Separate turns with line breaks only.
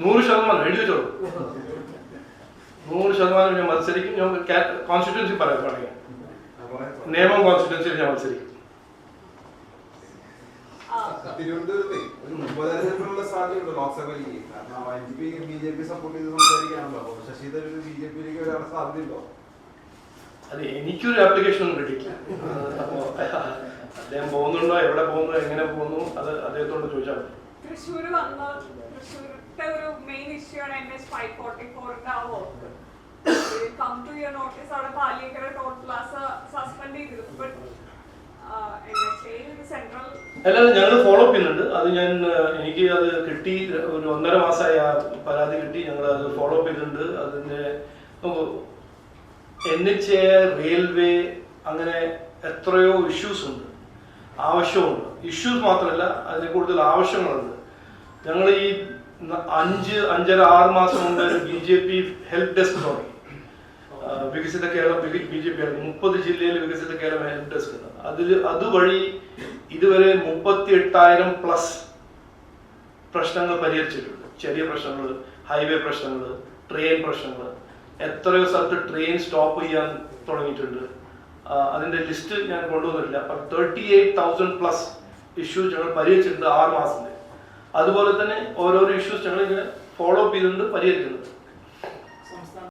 നൂറ് ശതമാനം എഴുതി വെച്ചോളൂ. നൂറ് ശതമാനം ഞാൻ മത്സരിക്കും. ഞാൻ കോൺസ്റ്റിറ്റ്യൻസി പറയാം പറയാം. നിയമം കോൺസ്റ്റിറ്റ്യൻസിയിൽ ഞാൻ മത്സരിക്കും.
തിരുവനന്തപുരത്തെ ഒരു മുപ്പതിനായിരത്തിനുള്ള സാധ്യതയുണ്ട് ലോക്സഭയിലേക്ക്. കാരണം M P B J P support ചെയ്ത് സംസാരിക്കുകയാണല്ലോ അപ്പൊ ശശി തരൂർ ബി ജെ പിയിലേക്ക് വരാൻ സാധ്യതയുണ്ടോ?
അത് എനിക്കൊരു ആപ്ലിക്കേഷൻ ഒന്നും കിട്ടിയില്ല അപ്പോൾ അദ്ദേഹം പോകുന്നുണ്ടോ എവിടെ പോകുന്നു എങ്ങനെ പോകുന്നു അത് അദ്ദേഹത്തോട് ചോദിച്ചാൽ മതി.
ഫോർട്ടി ഫോറിന്റെ ആ work come to your notice അവിടെ പാലിയേക്കര ടോൾ പ്ലാസ സസ്പെൻഡ് ചെയ്തിരുന്നു. ബട്ട്
അല്ലാതെ ഞങ്ങൾ ഫോളോ അപ്പ് ചെയ്യുന്നുണ്ട്. അത് ഞാൻ എനിക്ക് അത് കിട്ടി ഒരു ഒന്നര മാസമായി ആ പരാതി കിട്ടി. ഞങ്ങൾ അത് ഫോളോ അപ്പ് ചെയ്തിട്ടുണ്ട്. അതിന്റെ എൻ എച്ച് എ റെയിൽവേ അങ്ങനെ എത്രയോ ഇഷ്യൂസ് ഉണ്ട്. ആവശ്യമുണ്ട്. ഇഷ്യൂസ് മാത്രമല്ല അതിന് കൂടുതൽ ആവശ്യങ്ങളുണ്ട്. ഞങ്ങൾ ഈ അഞ്ച് അഞ്ചര ആറ് മാസം മുമ്പ് B J P help desk തുടങ്ങി. വികസിത കേരളം ബി ജെ പി മുപ്പത് ജില്ലയിൽ വികസിത കേരളം ഹെൽപ് ഡെസ്ക് ഉണ്ട്. അതിൽ അതുവഴി ഇതുവരെ മുപ്പത്തി എട്ടായിരം പ്ലസ് പ്രശ്നങ്ങൾ പരിഹരിച്ചിട്ടുണ്ട്. ചെറിയ പ്രശ്നങ്ങൾ ഹൈവേ പ്രശ്നങ്ങൾ ട്രെയിൻ പ്രശ്നങ്ങൾ എത്രയോ സ്ഥലത്ത് ട്രെയിൻ സ്റ്റോപ്പ് ചെയ്യാൻ തുടങ്ങിയിട്ടുണ്ട്. അതിന്റെ ലിസ്റ്റ് ഞാൻ കൊണ്ടുവന്നിട്ടില്ല. Thirty eight thousand plus issues ഞങ്ങൾ പരിഹരിച്ചിട്ടുണ്ട് ആറ് മാസത്തിൽ അതുപോലെ തന്നെ ഓരോരോ ഇഷ്യൂസ് ഞങ്ങൾ ഇങ്ങനെ ഫോളോ അപ്പ് ചെയ്തുകൊണ്ട് പരിഹരിക്കുന്നുണ്ട്